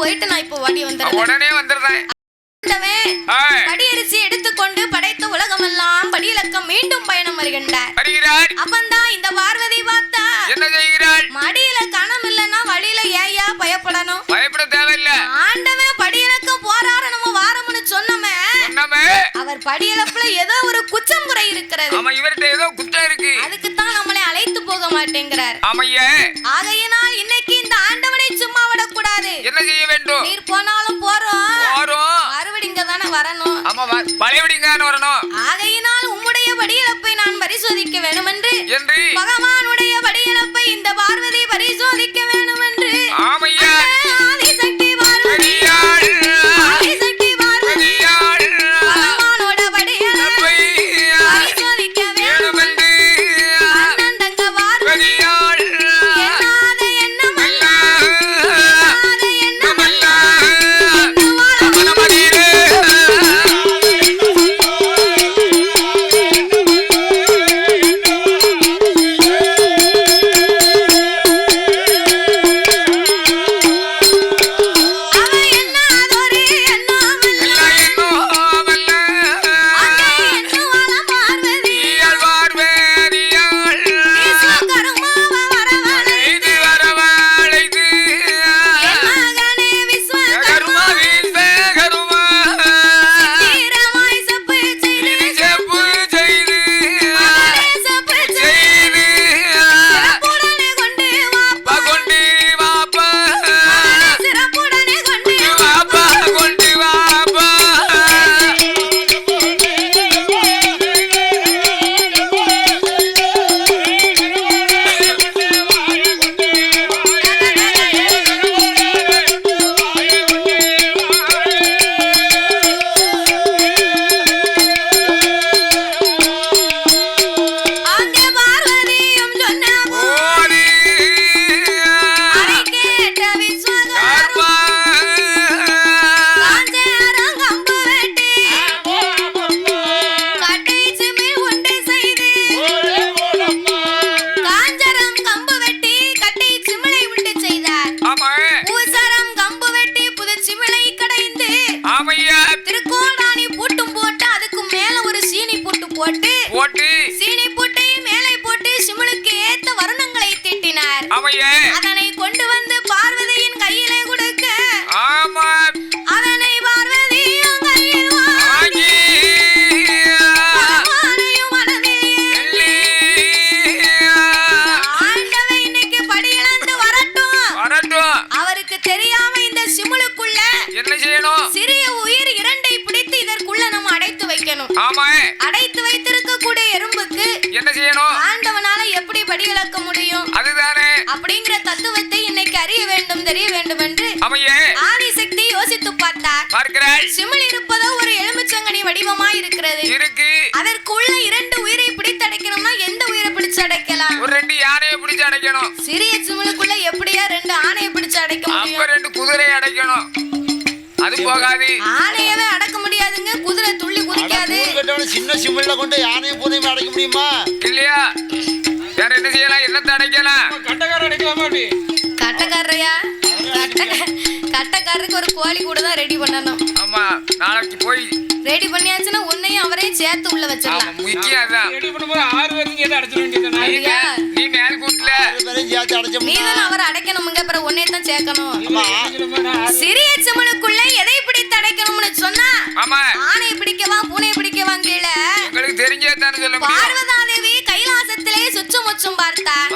போயிட்டு நான் இப்போ ஓடி வந்துடுறேன். உடனே வந்துடுறேன். படியரிசி எடுத்துக்கொண்டு படைத்த உலகமெல்லாம் படியிலக்கம் மீண்டும் பயணம் வருகின்றார். அப்பந்தான் இந்த பார்வதி பார்த்தா என்ன செய்கிறாள் மடியில கணம் இல்லைன்னா வழியில ஏயா பயப்படணும். பயப்பட தேவையில்லை. ஆண்டவன் படியிலக்கம் போறாரு நம்ம வாரம்னு சொன்னோமே. சொன்னமே அவர் படியிலப்புல ஏதோ ஒரு குச்சம் குறை இருக்கிறது. ஆமா இவர்கிட்ட ஏதோ குற்றம் இருக்கு. அதுக்குத்தான் நம்மளை அழைத்து போக மாட்டேங்கிறார். ஆமையே. ஆகையினால் இன்னைக்கு இந்த ஆண்டவனை சும்மா விடக்கூடாது. என்ன செய்ய வேண்டும்? நீர் போனாலும் போறோம். வரும் மறுபடி இங்க தானே வரணும். ஆமா பழையபடிங்கான வரணும். ஆகையினால் உம்முடைய படியிலப்பை நான் பரிசோதிக்க வேண்டும் என்று. என்று பகவானுடைய படியிலப்பை இந்த பார்வதி பரிசோதிக்க வரட்டும் அவருக்கு தெரியாம இந்த சிமுளுக்குள்ள என்ன செய்யணும்? சிறிய உயிர் இரண்டை பிடித்து இதற்குள்ள நம்ம அடைத்து வைக்கணும். ஆமா அடைத்து வைத்திருக்க கூடிய எறும்புக்கு என்ன செய்யணும்? ஆண்டவனால எப்படி படி இழக்க முடியும்? அதுதானே. அப்படிங்கிற தத்துவத்தை இன்னைக்கு அறிய வேண்டும் தெரிய வேண்டும் என்று ஆமையே ஆதி சக்தி யோசித்து பார்த்தார். பார்க்கிறாள் சிமிழ் இருப்பதோ ஒரு எலுமிச்சங்கனி வடிவமாய் இருக்கிறது. இருக்கு. அதற்குள்ள இரண்டு உயிரை பிடித்து பிடிச்சு அடைக்கணும். சிறிய சிமிழுக்குள்ள எப்படியா ரெண்டு ஆணையை பிடிச்சு அடைக்க அப்ப முடியும்? ரெண்டு குதிரை அடைக்கணும். அது போகாது. ஆணையவே அடக்க முடியாதுங்க. குதிரை துள்ளி குதிக்காது. சின்ன சிமிழ்ல கொண்டு யானையும் பூனையும் அடைக்க முடியுமா? இல்லையா? வேற என்ன செய்யலாம்? என்னத்தை அடைக்கலாம்? கட்டக்கார அடிக்கலாமா அப்படி? கட்டக்காரருக்கு ஒரு கோழி கூட தான் ரெடி பண்ணணும். ஆமா நாளைக்கு போய் ரெடி பண்ணியாச்சுன்னா உன்னையும் அவரையும் சேர்த்து உள்ள ஆமா வச்சிடலாம் முக்கியம் அதான். ரெடி பண்ணும்போது ஆறு பேருக்கு சேர்த்து அடிச்சிட வேண்டியது நீ மேல் கூட்டுல நீ தானே அவரை அடைக்கணுமுங்க அப்புறம் உன்னை தான் சேர்க்கணும். ஆமா. சிறிய சிமிழுக்குள்ள எதை பிடித்து அடைக்கணும்னு சொன்னா ஆமா. ஆணையை பிடிக்கவா பூனையை பிடிக்கவா கீழே உங்களுக்கு தெரிஞ்சே தானே சொல்ல முடியும். பார்வதாதேவி கைலாசத்திலே சுற்றும் முற்றும் பார்த்தார்.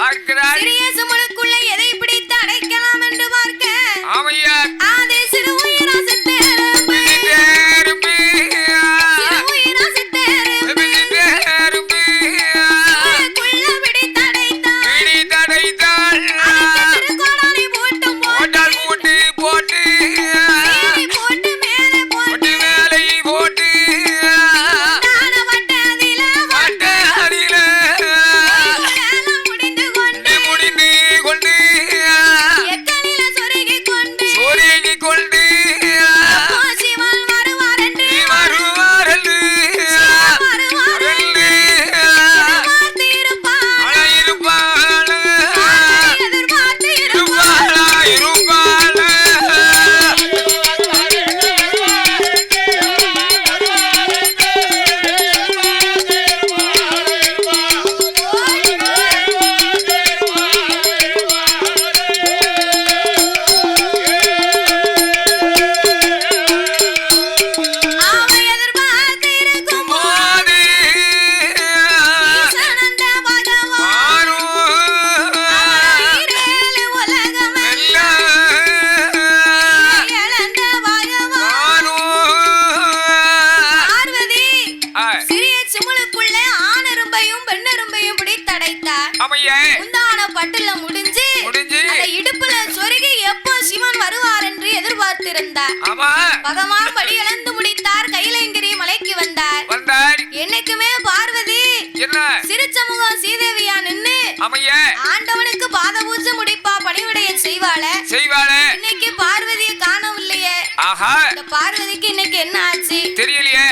ஆமையா ஆண்டவனுக்கு பாத பூஜை முடிப்பா பணிவிடைய செய்வாள. செய்வாளே. இன்னைக்கு பார்வதியை காணவில்லையே. ஆஹா. இந்த பார்வதிக்கு இன்னைக்கு என்ன ஆச்சு? தெரியலையே.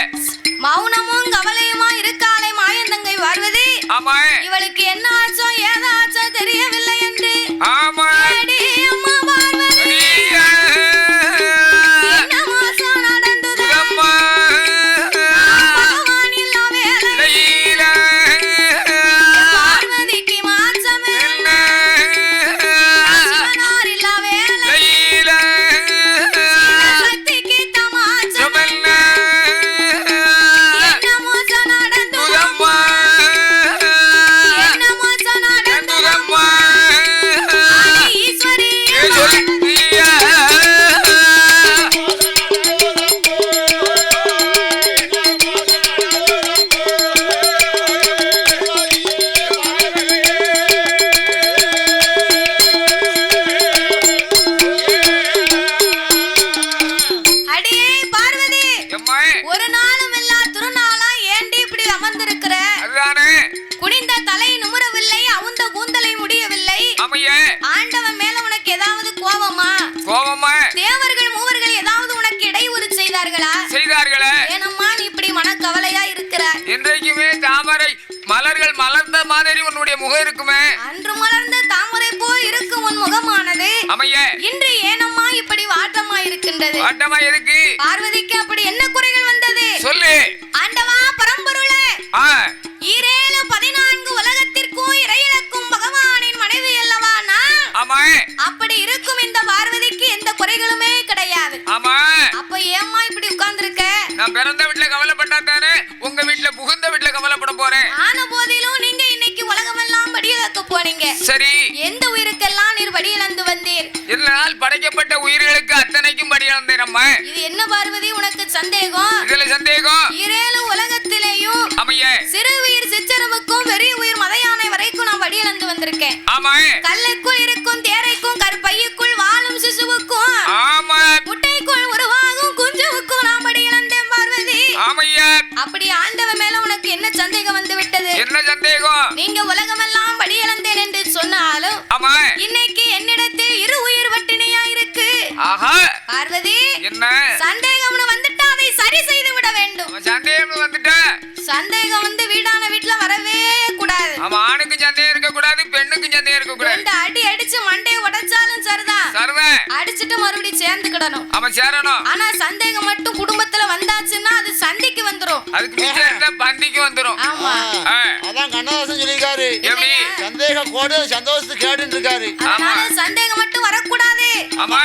மௌனமும் கவலையுமா இருக்காளே மாயந்தங்கை பார்வதி. ஆமா இவளுக்கு என்ன ஆச்சோ ஏதோ ஆச்சோ தெரியவில்லை என்று. ஆமா. ஏனம்மா நீ இப்படி மனக்கவலையா இருக்கிறாய் இன்றைக்குமே தாமரை மலர்கள் மலர்ந்த மாதிரி உன்னுடைய முகம் இருக்குமே. அன்று மலர்ந்த தாமரை போல் இருக்கும் உன் முகமானது. அமைய. இன்று ஏனம்மா இப்படி வாட்டமா இருக்கின்றது ஆட்டமா எதுக்கு? பார்வதிக்கு அப்படி என்ன குறைகள் வந்தது? சொல்லு. ஆண்டவா பரம்பொருளே. ஈரேழு பதினான்கு உலகத்திற்கும் இறையிழக்கும் பகவானின் மனைவி அல்லவா நான்? அப்படி இருக்கும் இந்த பார்வதிக்கு நான் பிறந்த வீட்டுல கவலைப்பட்டா தானே உங்க வீட்டுல புகுந்த வீட்டுல கவலைப்பட போறேன். ஆன போதிலும் நீங்க இன்னைக்கு உலகமெல்லாம் படியிழக்க போனீங்க. சரி. எந்த உயிருக்கெல்லாம் நீர் படியிழந்து வந்தீர்? இதனால் படைக்கப்பட்ட உயிர்களுக்கு அத்தனைக்கும் படி இழந்தேன் நம்ம இது என்ன பார்வதி உனக்கு சந்தேகம்? இதுல சந்தேகம். ஈரேழு உலகத்திலேயும் அமைய. சிறு உயிர் சிற்றரவுக்கும் பெரிய உயிர் மத யானை வரைக்கும் நான் படியிழந்து வந்திருக்கேன். ஆமா கல்லுக்குள் இருக்கும் தேரைக்கும் கற்பையுக்குள் வாழும் சிசுவுக்கும் சந்தேகம் வந்து விட்டது என்ன சந்தேகம்? நீங்க உலகமெல்லாம் படியிழந்தேன் என்று சொன்னாலும் ஆமா. இன்னைக்கு என்னிடத்தில் இரு உயிர் வட்டினையா இருக்கு. ஆஹா. பார்வதி என்ன? சந்தேகம்னு வந்துட்டா அதை சரி செய்து விட வேண்டும். சந்தேகம் வந்துட்டா? சந்தேகம் வந்து வீடான வீட்டுல வரவே கூடாது. அவன் ஆணுக்கும் சந்தேகம் இருக்க கூடாது பெண்ணுக்கும் சந்தேகம் இருக்க கூடாது அடி அடிச்சு மண்டையை உடைச்சாலும் சரிதான் சரவன் அடிச்சிட்டு மறுபடியும் சேர்ந்துக்கிடணும். அவன் சேரணும். ஆனா சந்தேகம் மட்டும் குடும்பத்துல வந்தாச்சுன்னா அது சண்டைக்கு வந்துரும். அதுக்கு மிச்சம் இருந்தா பந்திக்கு வந்துரும். ஆமா. அதான் கண்ணதாசன் சொல்லியிருக்காரு. எப்படி? சந்தேக கோடு சந்தோஷத்துக்கு கேடுன்னு இருக்காரு அதனால சந்தேகம் மட்டும் வரக்கூடாது. ஆமா.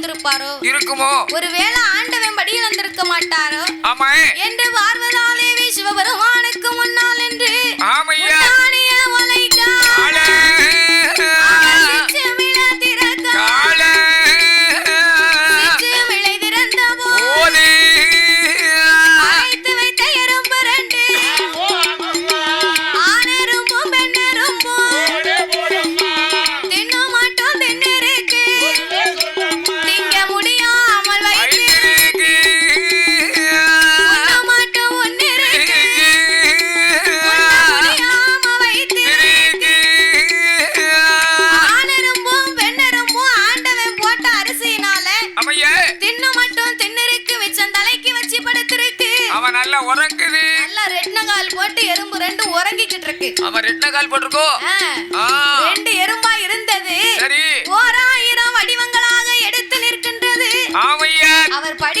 இழந்திருப்பாரோ? இருக்குமோ? ஒருவேளை ஆண்டவன் படி இழந்திருக்க மாட்டாரோ? ஆமா என்று பார்வதாதேவி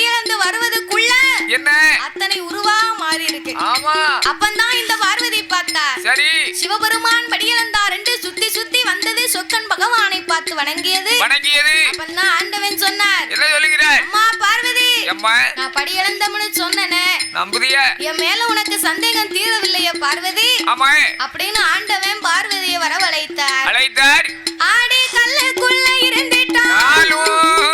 படியிழந்து வருவதுக்குள்ள என்ன? அத்தனை உருவா மாறி இருக்கு ஆமா. அப்பந்தான் இந்த பார்வதி பார்த்தார். சரி. சிவபெருமான் படியிழந்தார் என்று சுத்தி சுத்தி வந்தது சொக்கன் பகவானை பார்த்து வணங்கியது. வணங்கியது. அப்பந்தான் ஆண்டவன் சொன்னார் என்ன சொல்லுகிறார் அம்மா பார்வதி அம்மா நான் படியிழந்தம்னு சொன்னனே. நம்புதியா? என் மேல உனக்கு சந்தேகம் தீரவில்லையே பார்வதி? ஆமா. அப்படின்னு ஆண்டவன் பார்வதியை வரவழைத்தார். அழைத்தார். ஆடி கல்லுக்குள்ள இருந்துட்டான்.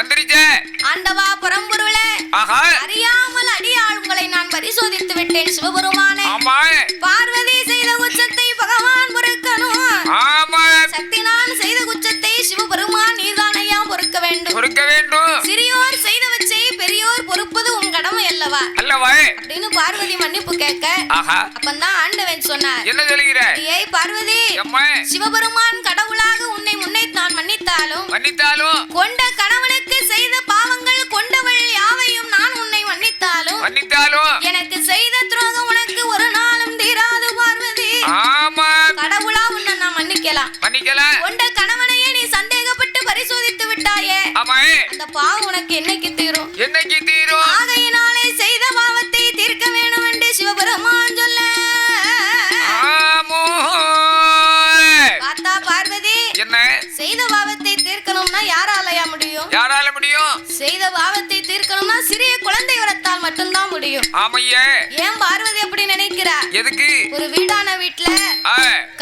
வந்துருச்சே. ஆண்டவா பரம்பொருளே ஆஹா. அறியாமல் அடியாள் உங்களை நான் பரிசோதித்து விட்டேன் சிவபெருமானே. ஆமா. பார்வதி செய்த குற்றத்தை பகவான் பொறுக்கணும். ஆமா. சக்தி நான் செய்த குற்றத்தை சிவபெருமான் நீர்தானையா பொறுக்க வேண்டும். பொறுக்க வேண்டும். சிறியோர் அல்லவா அல்லவா அப்படின்னு பார்வதி மன்னிப்பு கேட்க அப்பந்தான் ஆண்டவன் சொன்னார். என்ன சொல்லுகிற? ஏய் பார்வதி அம்மா சிவபெருமான் கடவுளாக உன்னை முன்னை நான் மன்னித்தாலும் மன்னித்தாலும். கொண்ட கணவனுக்கு செய்த பாவங்கள் கொண்டவள் யாவையும் நான் உன்னை மன்னித்தாலும் மன்னித்தாலும். எனக்கு செய்த துரோகம் உனக்கு ஒரு நாளும் தீராது பார்வதி. ஆமா. கடவுளா உன்னை நான் மன்னிக்கலாம். மன்னிக்கலாம் கொண்ட கணவனையே நீ சந்தேகப்பட்டு பரிசோதித்து விட்டாயே. ஆமா அந்த பாவம் உனக்கு என்னைக்கு தீரும்? என்னைக்கு என்ன? செய்த பாவத்தை தீர்க்கணும்னா யாராலயா முடியும்? யாரால முடியும்? செய்த பாவத்தை தீர்க்கணும்னா சிறிய குழந்தை வரத்தால் மட்டும்தான் முடியும். ஆமையே. ஏன் பார்வதி அப்படி நினைக்கிறா? எதுக்கு? ஒரு வீடான வீட்டுல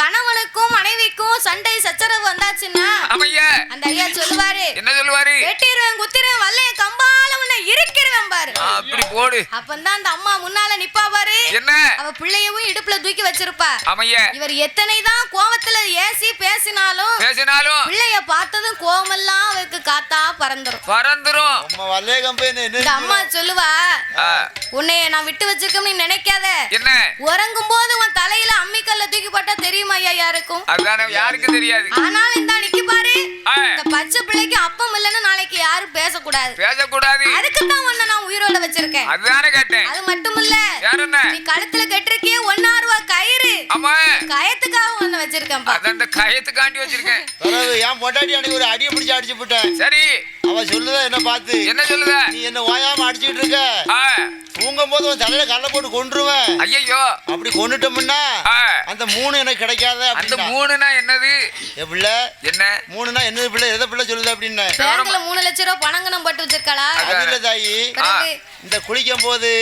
கணவனுக்கும் மனைவிக்கும் சண்டை சச்சரவு வந்தாச்சுன்னா ஆமையா. அந்த ஐயா சொல்லுவாரு என்ன சொல்லுவாரு? வெட்டிடுவேன் குத்திடுவேன் வல்லைய கம்பால உன்னை இருக்கிறவேன் பாரு. அப்படி போடு. அப்பந்தான் அந்த அம்மா முன்னால நிப்பா பாரு. என்ன? அவ பிள்ளையவும் இடுப்புல தூக்கி வச்சிருப்பா. ஆமையா. இவர் எத்தனைதான் கோவத்துல ஏசி பேசினாலும் பேசினாலும் பிள்ளைய பார்த்ததும் கோவமெல்லாம் அவருக்கு காத்தா பறந்துரும். பறந்துரும். போய் என்ன இந்த அம்மா சொல்லுவா உன்னைய நான் விட்டு வச்சிருக்கோம்னு நீ நினைக்காத. என்ன? உறங்கும் போது உன் தலையில அம்மிக்கல்ல தூக்கி போட்டா தெரியுமா ஐயா யாருக்கும்? அதானே யாருக்கு தெரியாது? ஆனாலும் இந்த நிக்கி பாரு. இந்த பச்சை பிள்ளைக்கு அப்பம் இல்லைன்னு நாளைக்கு யாரும் பேசக்கூடாது. பேசக்கூடாது. அதுக்கு தான் உன்னை நான் உயிரோட வச்சிருக்கேன். அதுதானே கேட்டேன். அது மட்டும் இல்ல நீ கழுத்துல கட்டிருக்கிய ஒன்னா ரூபா கயிறு. ஆமா. கயத்துக்காக ஒண்ணு வச்சிருக்கேன்ப்பா அது அந்த கயத்துக்காண்டி வச்சிருக்கேன். பிறகு என் பொண்டாட்டி அன்னைக்கு ஒரு அடியை பிடிச்சு அடிச்சு விட்டேன். சரி. அவ சொல்லுதா என்ன பார்த்து? என்ன சொல்லுத? நீ என்ன ஓயாம அடிச்சுக்கிட்டு இருக்க? தூங்கும் போது உன் தலையில கல்ல போட்டு கொன்றுவேன். ஐயையோ. அப்படி கொண்டுட்டோம்னா அந்த மூணு எனக்கு கிடைக்காத அந்த மூணுனா என்னது? என் பிள்ளை. என்ன? மூணுனா என்னது பிள்ளை? எதை பிள்ளை சொல்லுது அப்படின்னு? பேங்க்ல மூணு லட்சம் ரூபாய் பணங்கனம் போட்டு வச்சிருக்காளா அது இல்ல தாயி பிறகு இந்த குளிக்கும் போது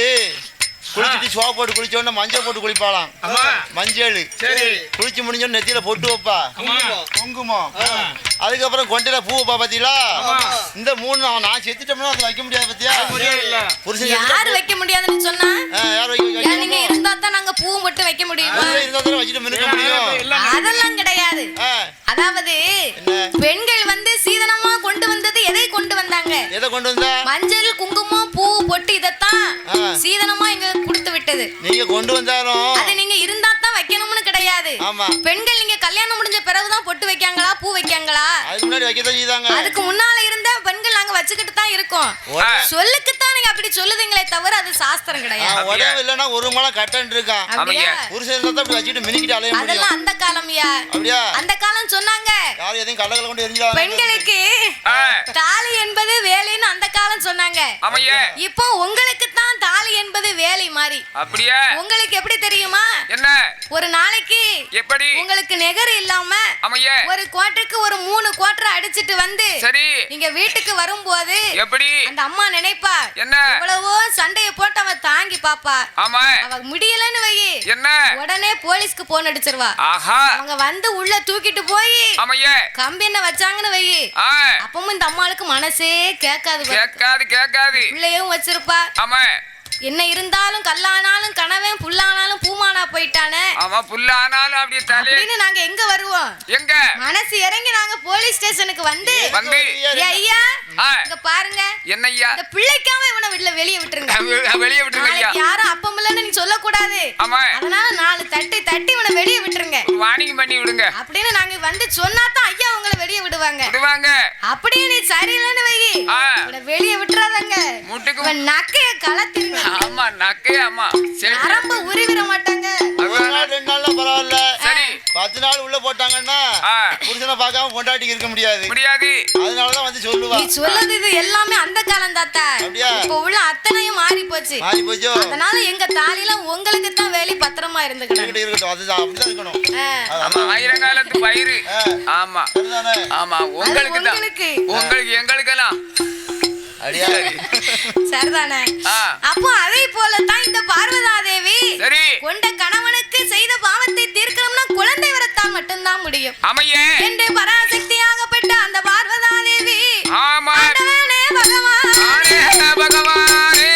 குளிச்சுட்டு சோப்பு போட்டு குளிச்ச உடனே மஞ்சள் போட்டு குளிப்பாளாம். ஆமா. மஞ்சள். சரி. குளிச்சு முடிஞ்ச உடனே நெத்தியில பொட்டு வைப்பா. ஆமா. குங்குமம். அதுக்கப்புறம் கொண்டையில பூ வைப்பா பாத்தீங்களா. இந்த மூணு நான் நான் செத்துட்டோம்னா அது வைக்க முடியாது பாத்தியா? முடியாது இல்ல. புருஷன் யாரு வைக்க முடியாதுன்னு சொன்னா? யார் வைக்க நீங்க? இருந்தா தான் நாங்க பூ மட்டும் வைக்க முடியுமா? அதுவே இருந்தா தானே வச்சுட்டு மினுக்க முடியும். அதெல்லாம் கிடையாது. அதாவது பெண்கள் வந்து சீதனமா எதை கொண்டு வந்தாங்க? எதை கொண்டு வந்தா? மஞ்சள் குங்குமம் பூ பொட்டு இதத்தான். சீதனமா எங்களுக்கு கொடுத்து விட்டது நீங்க கொண்டு வந்தாலும் அது நீங்க இருந்தா கிடையாது. ஆமா. பெண்கள் நீங்க கல்யாணம் முடிஞ்ச பிறகுதான் பொட்டு வைக்காங்களா பூ வைக்காங்களா? அதுக்கு முன்னாடி வைக்கதான் செய்தாங்க. அதுக்கு முன்னால இருந்த பெண்கள் நாங்க வச்சுக்கிட்டு தான் இருக்கோம் உட- சொல்லுக்குத்தான் நீங்க அப்படி சொல்லுதீங்களே தவிர அது சாஸ்திரம் கிடையாது. உடம்பு இல்லைன்னா ஒரு முளம் கட்டன் இருக்கான் அப்படியா? புருஷன் இருந்தா தான் அப்படி வச்சுட்டு மினிக்கிட்டு அலைய முடியும். அதெல்லாம் அந்த காலம்யா? அப்படியா? அந்த காலம் சொன்னாங்க. யாரும் எதையும் கள்ளகளை கொண்டு எரிஞ்சிடாங்க பெண்களுக்கு தாலி என்பது வேலைன்னு அந்த காலம் சொன்னாங்க. இப்போ உங்களுக்கு தான் தாலி என்பது வேலை மாதிரி அப்படியா? உங்களுக்கு எப்படி தெரியுமா? என்ன? ஒரு நாளைக்கு எப்படி? உங்களுக்கு நெக நிகர் இல்லாம ஒரு கோட்டருக்கு ஒரு மூணு கோட்டரை அடிச்சிட்டு வந்து சரி. நீங்க வீட்டுக்கு வரும்போது எப்படி? அந்த அம்மா நினைப்பா என்ன? எவ்வளவோ சண்டைய போட்டு அவ தாங்கி பாப்பா. ஆமா. அவ முடியலன்னு வை. என்ன? உடனே போலீஸ்க்கு போன் அடிச்சிருவா. ஆஹா. அவங்க வந்து உள்ள தூக்கிட்டு போய் ஆமையே கம்பி என்ன வச்சாங்கன்னு வை. அப்பவும் இந்த அம்மாளுக்கு மனசே கேட்காது. கேட்காது கேட்காது. பிள்ளையும் வச்சிருப்பா. ஆமா. என்ன இருந்தாலும் கல்லானாலும் கனவன் புல்லானாலும் பூமானா போயிட்டானே. ஆமா புல்ல ஆனாலும் அப்படியே தலைய அப்படின்னு நாங்க எங்க வருவோம்? எங்க? மனசு இறங்கி நாங்க போலீஸ் ஸ்டேஷனுக்கு வந்து வந்து. "ஏய் ஐயா இங்க பாருங்க. என்னய்யா? இந்த பிள்ளைக்காம இவனை வெளில வெளியே விட்டுருங்க. வெளிய விட்டுருங்க ஐயா. யாரும் அப்பமில்லன்னு நீ சொல்லக்கூடாது. ஆமா அதனால நாலு தட்டி தட்டி இவனை வெளியே விட்டுருங்க. வாணிகம் பண்ணி விடுங்க. அப்படின்னு நாங்க வந்து சொன்னா தான் ஐயா உங்களை வெளியே விடுவாங்க. விடுவாங்க. அப்படியே நீ சரியில்லைன்னு வை. ஆ. இவனை வெளியே விட்டுறாதங்க. முட்டுக்கு நக்கைய கலத்திருங்க. ஆமா நக்கே ஆமா. சரி நரம்ப உருவிட மாட்டாங்க. ரெண்டு பரவாயில்ல. சரி. பத்து நாள் உள்ள போட்டாங்கன்னா புருஷனை பார்க்காம பொண்டாட்டிக்கு இருக்க முடியாது. முடியாது. அதனாலதான் வந்து சொல்லுவா. சொல்லது இது எல்லாமே அந்த காலம் தாத்தா அப்படியா? இப்ப உள்ள அத்தனையும் மாறி போச்சு மாறி போச்சோ அதனால எங்க தாலில உங்களுக்கு தான் வேலி பத்திரமா இருந்துக்கணும். இருக்கட்டும் இருக்கட்டும். அதுதான் அப்படிதான் இருக்கணும். ஆ. அது ஆமா. ஆமா. உங்களுக்கு தான் உங்களுக்கு. உங்களுக்கு எங்களுக்கெல்லாம். சரிதானே. அப்போ அதே போலதான் இந்த பார்வதா தேவி சரி. கொண்ட கணவனுக்கு செய்த பாவத்தை தீர்க்கணும்னா குழந்தை வரத்தால் மட்டும்தான் முடியும். அமையே. என்று பரா ஆமா பகவானே.